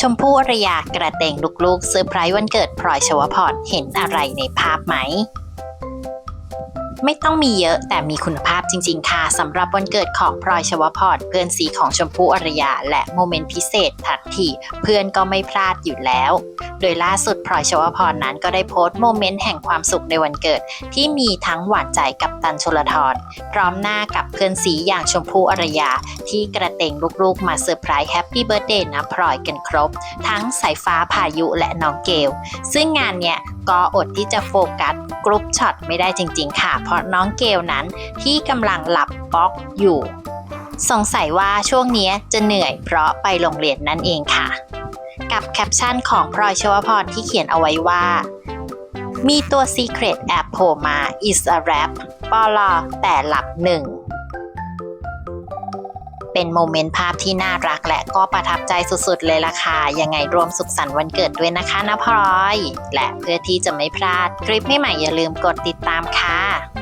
ชมพู่อารยากระเตงลูกๆเซอร์ไพรส์วันเกิดพลอยชวพรเห็นอะไรในภาพไหม ไม่ต้องมีเยอะแต่มีคุณภาพจริง ๆ ค่ะสำหรับวันเกิดของพลอยชวพรเพื่อนสีของชมพู่อรยา และโมเมนต์พิเศษทัดทีเพื่อนก็ไม่พลาดอยู่แล้ว โดยล่าสุดพลอยชวพรนั้นก็ได้โพสต์โมเมนต์แห่งความสุขในวันเกิด ที่มีทั้งหวานใจกับตันชลทรพร้อมหน้ากับเพื่อนสีอย่างชมพู่อรยา ที่กระเตงลูกๆมาเซอร์ไพรส์แฮปปี้เบิร์ดเดย์นะพลอยกันครบ ทั้งสายฟ้าพายุและน้องเกลซึ่งงานเนี้ยก็อดที่จะโฟกัสกรุ๊ปช็อตไม่ได้จริง ๆ ค่ะเพราะน้องเกลนั้นที่กำลังหลับป๊อกอยู่ สงสัยว่าช่วงนี้จะเหนื่อยเพราะไปโรงเรียนนั่นเองค่ะ กับแคปชั่นของพลอยชวพรที่เขียนเอาไว้ว่า มีตัว Secret แอบโผล่มา is a rap ปลอแต่หลับหนึ่งเป็นโมเมนต์ภาพที่น่ารักและก็ประทับใจสุดๆ เลยล่ะค่ะ ยังไงรวมสุขสันต์วันเกิดด้วยนะคะนะพลอย และเพื่อที่จะไม่พลาดคลิปใหม่ๆอย่าลืมกดติดตามค่ะ